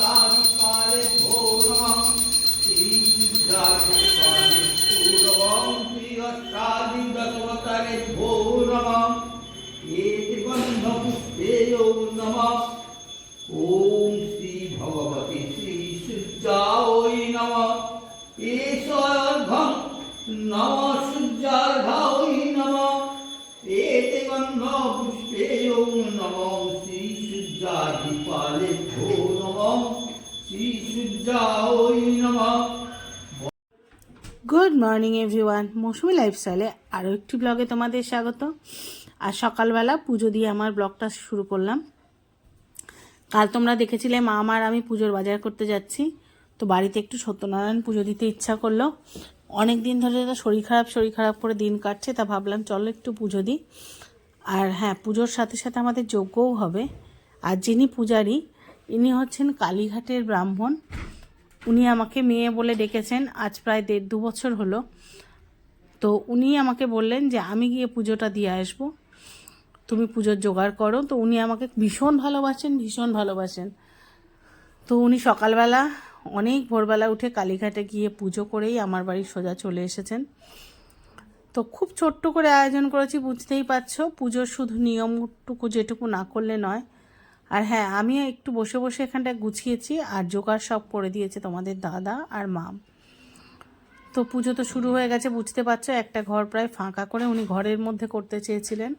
সহস্রাধিকালে ভো নমঃ শ্রীবিদ্যাধিকালে পূর্বং শ্রীহস্রাধিদশমতলে ভো নমঃ এতে গন্ধপুষ্পেয় নমঃ গুড মর্নিং এভরিওয়ান মৌসুমি লাইফস্টাইলে আরও একটি ব্লগে তোমাদের স্বাগত। আর সকালবেলা পুজো দিয়ে আমার ব্লগটা শুরু করলাম। কাল তোমরা দেখেছিলে মা আমার, আমি পুজোর বাজার করতে যাচ্ছি। তো বাড়িতে একটু সত্যনারায়ণ পুজো দিতে ইচ্ছা করল। অনেক দিন ধরে তো শরীর খারাপ শরীর খারাপ করে দিন কাটছে, তা ভাবলাম চলো একটু পুজো দিই। আর হ্যাঁ পুজোর সাথে সাথে আমাদের যজ্ঞও হবে। আর যিনি পূজারী, ইনি হচ্ছেন কালীঘাটের ব্রাহ্মণ। উনি আমাকে মেয়ে বলে ডেকেছেন। আজ প্রায় দেড় দু বছর হলো। তো উনি আমাকে বললেন যে, আমি গিয়ে পুজোটা দিয়ে আসব। তুমি পুজোর জোগাড় করো। তো উনি আমাকে ভীষণ ভালোবাসেন ভীষণ ভালোবাসেন। তো উনি সকালবেলা, অনেক ভোরবেলা উঠে কালীঘাটে গিয়ে পুজো করেই আমার বাড়ি সোজা চলে এসেছেন। তো খুব ছোট্ট করে আয়োজন করেছি, বুঝতেই পারছ। পুজোর শুধু নিয়মটুকু যেটুকু না করলে নয় আর হ্যাঁ আমি একটু বসে বসে এখানটায় গুছিয়েছি আর জোগাড় সব করে দিয়েছে তোমাদের দাদা আর মাম তো পুজো তো শুরু হয়ে গেছে, বুঝতে পারছ, একটা ঘর প্রায় ফাঁকা করে উনি ঘরের মধ্যে করতে চেয়েছিলেন।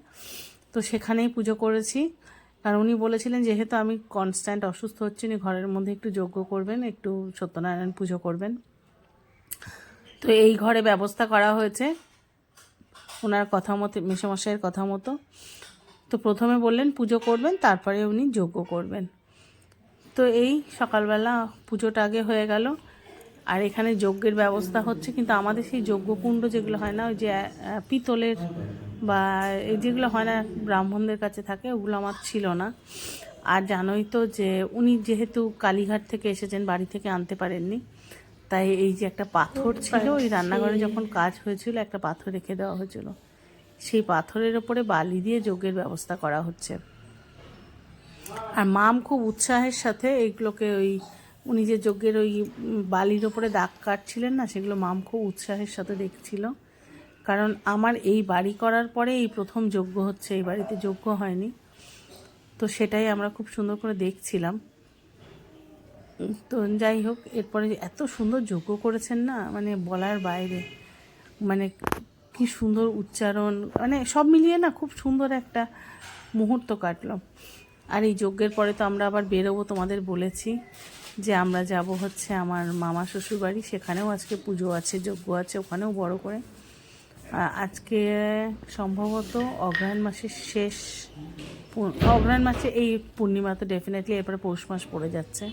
তো সেখানেই পুজো করেছি। কারণ উনি বলেছিলেন, যেহেতু আমি কনস্ট্যান্ট অসুস্থ হচ্ছি, উনি ঘরের মধ্যে একটু যজ্ঞ করবেন, একটু সত্যনারায়ণ পুজো করবেন। তো এই ঘরে ব্যবস্থা করা হয়েছে। ওনার কথা মতো, মেসোমশাইয়ের কথা মতো। তো প্রথমে বললেন পুজো করবেন তারপরে উনি যজ্ঞ করবেন। তো এই সকালবেলা পুজোটা আগে হয়ে গেল। আর এখানে যজ্ঞের ব্যবস্থা হচ্ছে কিন্তু আমাদের সেই যজ্ঞকুণ্ড যেগুলো হয় না ওই যে পিতলের বা এই যেগুলো হয় না ব্রাহ্মণদের কাছে থাকে ওগুলো আমার ছিল না। আর জানোই তো যে উনি যেহেতু কালীঘাট থেকে এসেছেন বাড়ি থেকে আনতে পারেননি তাই এই যে একটা পাথর ছিল ওই রান্নাঘরে যখন কাজ হয়েছিল একটা পাথর রেখে দেওয়া হয়েছিল। সেই পাথরের ওপরে বালি দিয়ে যজ্ঞের ব্যবস্থা করা হচ্ছে। আর মাম খুব উৎসাহের সাথে এইগুলোকে ওই, উনি যে যজ্ঞের ওই বালির ওপরে দাগ কাটছিলেন না, সেগুলো মাম খুব উৎসাহের সাথে দেখছিল। কারণ আমার এই বাড়ি করার পরে এই প্রথম যজ্ঞ হচ্ছে, এই বাড়িতে যজ্ঞ হয়নি। তো সেটাই আমরা খুব সুন্দর করে দেখছিলাম। তো যাই হোক, এরপরে এত সুন্দর যজ্ঞ করেছেন না মানে বলার বাইরে। মানে কি সুন্দর উচ্চারণ মানে সব মিলিয়ে না খুব সুন্দর একটা মুহূর্ত কাটলো। আর এই যজ্ঞের পরে তো আমরা আবার বেরোবো তোমাদের বলেছি যে আমরা যাব হচ্ছে আমার মামা শ্বশুর বাড়ি সেখানেও আজকে পুজো আছে, যজ্ঞ আছে, ওখানেও বড় করে। আজকে সম্ভবত অগ্রহায়ণ মাসের শেষ, অগ্রহায়ণ মাসে এই পূর্ণিমা তো ডেফিনেটলি এরপরে পৌষ মাস পড়ে যাচ্ছে।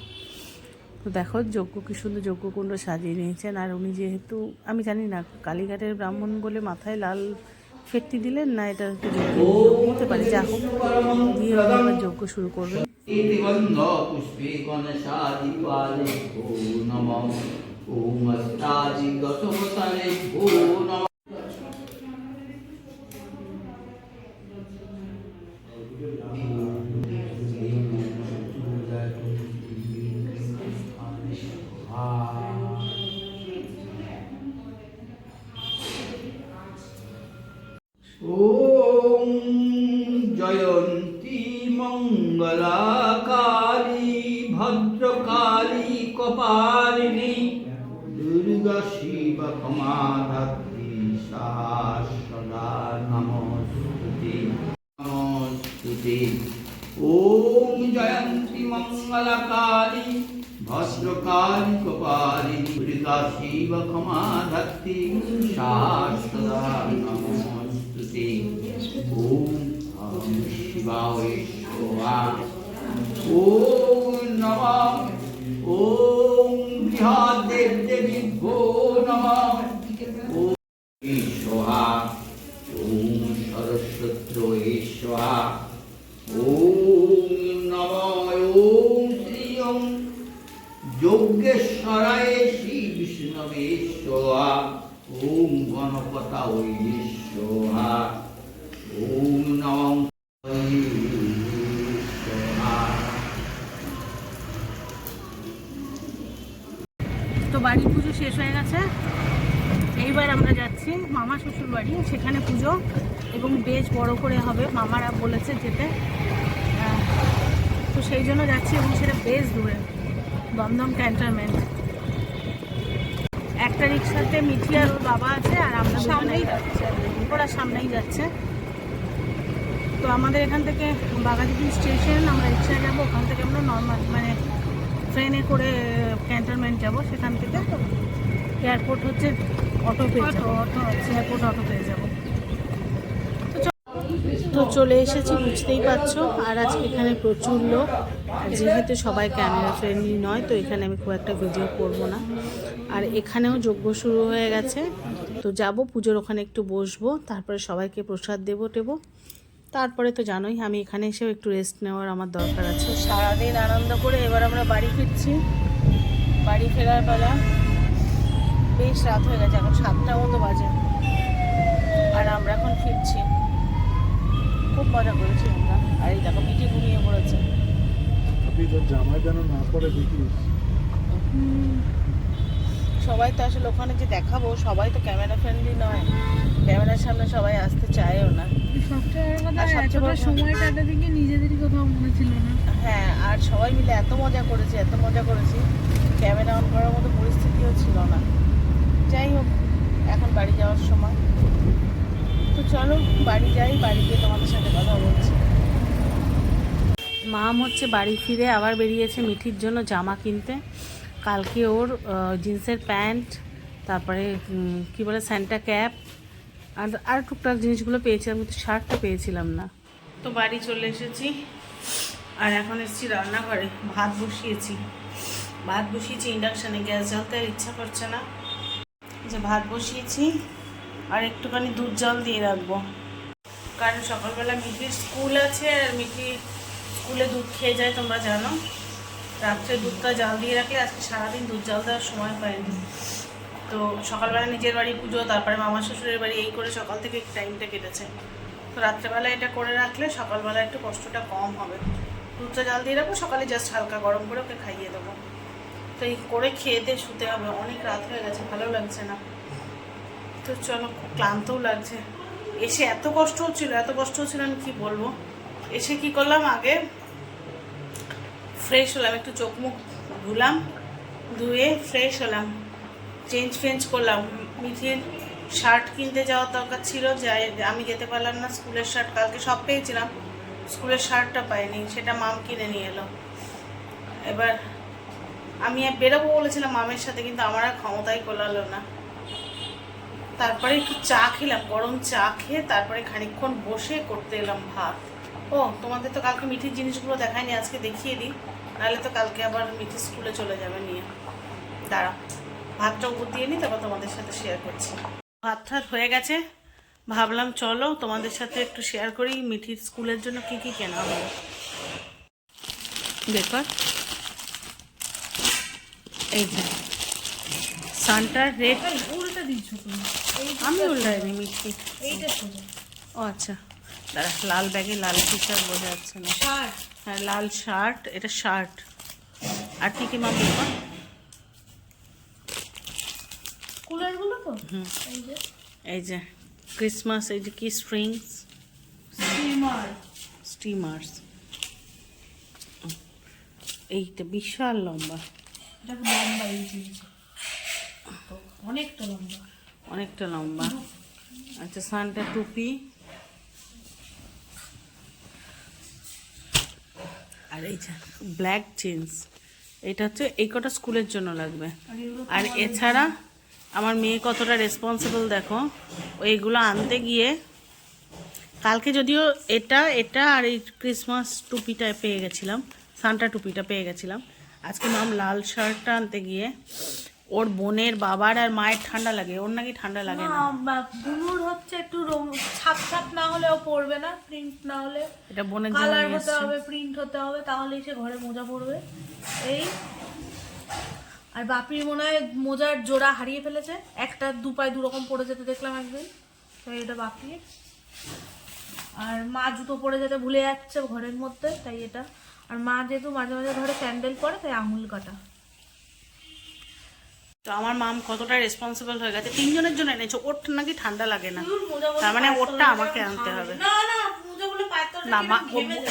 তো দেখো যজ্ঞ কি সুন্দর যজ্ঞকুণ্ড সাজিয়ে নিয়েছেন। আর উনি যেহেতু আমি জানি না কালীঘাটের ব্রাহ্মণ বলে মাথায় লাল ফেটটি দিলেন না এটা একটু যজ্ঞ? হতে পারে। যা হোক দিয়ে যজ্ঞ শুরু করবেন কপালিনী। দুর্গা শিব ক্ষমাধাত্রী সদা নমস্তুতি নমস্তুতি। ওম জয়ন্তী মঙ্গলা কালী ভস্রকালী কপালিনী, দুর্গা শিব ক্ষমাধাত্রী সদা নমস্তুতি। ওম শিবায় ওম নমঃ ওম বৃহৎ দেব নমঃ ওম সোহা ওম সরস্বত্র ঈশ্বা ওম নমঃ ওম শ্রী বিষ্ণবে সোহা ওম গণপতা ঐ সোহা এইবার আমরা যাচ্ছি মামা শ্বশুর বাড়ি সেখানে পুজো এবং বেশ বড় করে হবে। মামারা বলেছে যেতে। তো সেই জন্য যাচ্ছি এবং সেটা বেশ দূরে দমদম ক্যান্টনমেন্ট। একটা রিক্সাতে মিঠি আর ওর বাবা আছে আর আমরা সামনেই যাচ্ছে। ওরা সামনেই যাচ্ছে। তো আমাদের এখান থেকে বাগাদিদি স্টেশন আমরা রিক্সায় যাব। ওখান থেকে আমরা নর্মাল মানে ট্রেনে করে ক্যান্টনমেন্ট যাব। সেখান থেকে এয়ারপোর্ট হচ্ছে অটো পেয়ে যাব। অটো এয়ারপোর্ট অটো পেয়ে যাব। তো চলে এসেছি বুঝতেই পারছ। আর আজকে এখানে প্রচুর লোক। যেহেতু সবাই ক্যামেরা ফ্রেন্ডলি নয় তো এখানে আমি খুব একটা ভিডিও করব না। আর এখানেও যজ্ঞ শুরু হয়ে গেছে। তো যাব পুজোর ওখানে একটু বসবো। তারপরে সবাইকে প্রসাদ দেবো টেবো। তারপরে তো জানোই আমি এখানে এসেও একটু রেস্ট নেওয়ার আমার দরকার আছে। সারাদিন আনন্দ করে এবার আমরা বাড়ি ফিরছি। বাড়ি ফেরার বেলা বেশ রাত হয়ে গেছে এখন সাতটা মতো বাজে। আর আমরা এখন ফিরছি। খুব মজা করেছি আমরা। আর এই দেখো পিঠে ঘুমিয়ে পড়েছে। যেন না পরে দেখিস। সবাই তো আসলে ওখানে যে দেখাবো সবাই তো ক্যামেরা ফ্রেন্ডলি নয়। ক্যামেরার সামনে সবাই আসতে চায়ও না। নিজেদেরই কোথাও মনে ছিল না। হ্যাঁ আর সবাই মিলে এত মজা করেছি এত মজা করেছি। ক্যামেরা অন করার মতো পরিস্থিতিও ছিল না। যাই হোক, এখন বাড়ি যাওয়ার সময়। তো চলো, বাড়ি যাই, বাড়ি গিয়ে তোমাদের সাথে কথা বলছি। মাম হচ্ছে বাড়ি ফিরে আবার বেরিয়েছে মিঠির জন্য জামা কিনতে। কালকে ওর জিন্সের প্যান্ট, তারপরে কি বলে স্যান্টা ক্যাপ আর আর টুকটাক জিনিসগুলো পেয়েছিলাম, কিন্তু শার্টটা পেয়েছিলাম না। তো বাড়ি চলে এসেছি, আর এখন এসেছি রান্নাঘরে। ভাত বসিয়েছি। ভাত বসিয়েছি ইন্ডাকশানে গ্যাস জ্বালতে আর ইচ্ছা করছে না। যে ভাত বসিয়েছি আর একটুখানি দুধ জল দিয়ে রাখব। কারণ সকালবেলা মিঠির স্কুল আছে আর মিঠি স্কুলে দুধ খেয়ে যায়, তোমরা জানো। রাত্রে দুধটা জাল দিয়ে রাখলে আজকে সারাদিন দুধ জাল দেওয়ার সময় পাইনি। তো সকালবেলা নিজের বাড়ি পুজো, তারপরে মামা শ্বশুরের বাড়ি, এই করে সকাল থেকে টাইমটা কেটেছে। তো রাত্রেবেলা এটা করে রাখলে সকালবেলা একটু কষ্টটা কম হবে। দুধটা জাল দিয়ে রাখব, সকালে জাস্ট হালকা গরম করে ওকে খাইয়ে দেবো। তো এই করে খেয়ে দিয়ে শুতে হবে। অনেক রাত হয়ে গেছে, ভালো লাগছে না। তো চলো ক্লান্তও লাগছে। এসে এত কষ্ট হচ্ছিল, এত কষ্ট হচ্ছিল আমি কী বলব? এসে কি করলাম আগে? ফ্রেশ হলাম, একটু চোখ মুখ ধুলাম, ধুয়ে ফ্রেশ হলাম। চেঞ্জ ফেঞ্জ করলাম। মিঠির শার্ট কিনতে যাওয়ার দরকার ছিল, যাই আমি যেতে পারলাম না স্কুলের শার্ট, কালকে সব পেয়েছিলাম। স্কুলের শার্টটা পাইনি, সেটা মাম কিনে নিয়ে এলো। এবার আমি বেরোবো বলেছিলাম, মামের সাথে, কিন্তু আমার আর ক্ষমতাই কোলালো না। তারপরে একটু চা খেলাম, গরম চা খেয়ে তারপরে খানিকক্ষণ বসে করতে এলাম ভাত। ও, তোমাদের তো কালকে মিঠির জিনিসগুলো দেখায়নি, আজকে দেখিয়ে দিই। নাহলে তো কালকে আবার মিঠি স্কুলে চলে যাবে নিয়ে। দাঁড়া ভাতটা উপর দিয়ে নিই, তারপর তোমাদের সাথে শেয়ার করছি। ভাত টাত হয়ে গেছে, ভাবলাম চলো তোমাদের সাথে একটু শেয়ার করি, মিঠির স্কুলের জন্য কি কি কেনা হবে। বেকার এই যে সানটার রেড উল্টা দিচ্ছ তুমি। আমি উল্টাইনি মিষ্টি। এইটা ও আচ্ছা। দাঁড়া লাল ব্যাগে লাল টি শার্ট বোঝা যাচ্ছে না। হ্যাঁ লাল শার্ট এটা শার্ট আর কি কি মাম দেখো কুলারগুলো তো যে। এই যে ক্রিসমাস এই যে কি স্ট্রিংস স্টিমার স্টিমার্স এইটা বিশাল লম্বা। এটা খুব লম্বা এই তো অনেকটা লম্বা। অনেকটা লম্বা। আচ্ছা সানটা টুপি। আর এই ব্ল্যাক জিন্স এটা হচ্ছে এই কটা স্কুলের জন্য লাগবে। আর এছাড়া আমার মেয়ে কতটা রেসপন্সিবল দেখো ও এগুলো আনতে গিয়ে কালকে যদিও এটা এটা আর এই ক্রিসমাস টুপিটা পেয়ে গেছিলাম সান্টা টুপিটা পেয়ে গেছিলাম আজকে মাম লাল শার্টটা আনতে গিয়ে ওর বোনের বাবার আর মায়ের ঠান্ডা লাগে ওর নাকি ঠান্ডা লাগে না। হচ্ছে একটু ছাপ ছাপ না হলেও পড়বে না প্রিন্ট না হলে এটা বোনের কালার হতে হবে প্রিন্ট হতে হবে তাহলেই সে ঘরে মোজা পড়বে এই আর বাপির মনে হয় মোজার জোড়া হারিয়ে ফেলেছে একটা দু পায়ে দু রকম পড়ে যেতে দেখলাম একদিন। তো এটা বাপির। আর মা জুতো পরে যেতে ভুলে যাচ্ছে ঘরের মধ্যে তাই এটা আর মা যেহেতু মাঝে মাঝে ঘরে স্যান্ডেল পরে তাই আঙুল কাটা। তো আমার মাম কতটা রেসপন্সিবল হয়ে গেছে? তিনজনের জন্য এনেছে। ওর নাকি ঠান্ডা লাগে না। তার মানে ওরটা আমাকে আনতে হবে। না মা।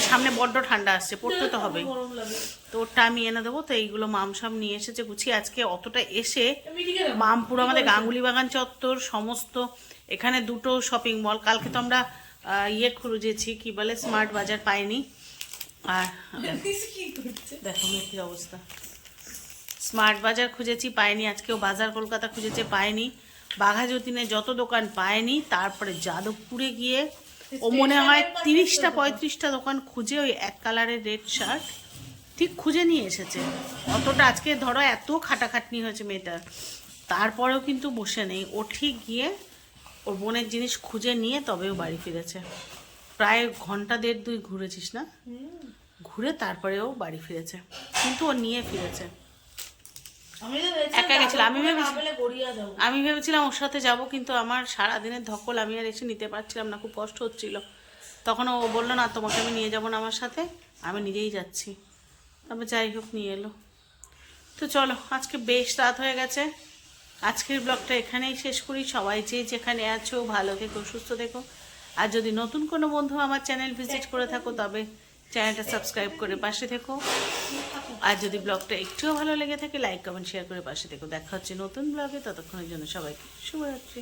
সামনে বড্ড ঠান্ডা আসছে পড়তে তো হবেই। তো ওরটা আমি এনে দেবো তো এইগুলো মাম সাম নিয়ে এসেছে গুছিয়ে। আজকে অতটা এসে মাম পুরো আমাদের গাঙ্গুলি বাগান চত্বর সমস্ত। এখানে দুটো শপিং মল কালকে তো আমরা ইয়ে খুঁজেছি কি বলে স্মার্ট বাজার পাইনি। আর কি? দেখো মেথির অবস্থা। স্মার্ট বাজার খুঁজেছি পাইনি। আজকেও বাজার কলকাতা খুঁজেছে পাইনি। বাঘা যতীনে যত দোকান পায়নি তারপরে যাদবপুরে গিয়ে ও মনে হয় তিরিশটা পঁয়ত্রিশটা দোকান খুঁজে ওই এক কালারের রেড শার্ট ঠিক খুঁজে নিয়ে এসেছে। অতটা আজকে ধরো এত খাটাখাটনি হয়েছে মেয়েটার তারপরেও কিন্তু বসে নেই। ও ঠিক গিয়ে ওর বোনের জিনিস খুঁজে নিয়ে তবেও বাড়ি ফিরেছে। প্রায় ঘণ্টা দেড় দুই ঘুরেছিস না? ঘুরে তারপরে ও বাড়ি ফিরেছে। কিন্তু ও নিয়ে ফিরেছে। ভেবেছিলাম একা গেছিলাম, আমি যাদবপুরে না ভেবেছি- পেলে গড়িয়া যাব। আমি ভেবেছিলাম ওর সাথে যাব কিন্তু আমার সারা দিনের ধকল আমি আর এসে নিতে পারছিলাম না। খুব কষ্ট হচ্ছিল। তখন ও বলল না তোমাকে আমি নিয়ে যাব না আমার সাথে। আমি নিজেই যাচ্ছি। তবে যাই হোক নিয়ে এলো। তো চলো আজকে বেশ রাত হয়ে গেছে। আজকের ব্লগটা এখানেই শেষ করি। সবাই যে যেখানে আছো ভালো থেকো সুস্থ থেকো। আর যদি নতুন কোনো বন্ধু আমার চ্যানেল ভিজিট করে থাকো তবে চ্যানেলটা সাবস্ক্রাইব করে পাশে থেকো। আর যদি ব্লগটা একটুও ভালো লেগে থাকে লাইক কমেন্ট শেয়ার করে পাশে থেকো। দেখা হচ্ছে নতুন ব্লগে ততক্ষণের জন্য সবাইকে শুভরাত্রি।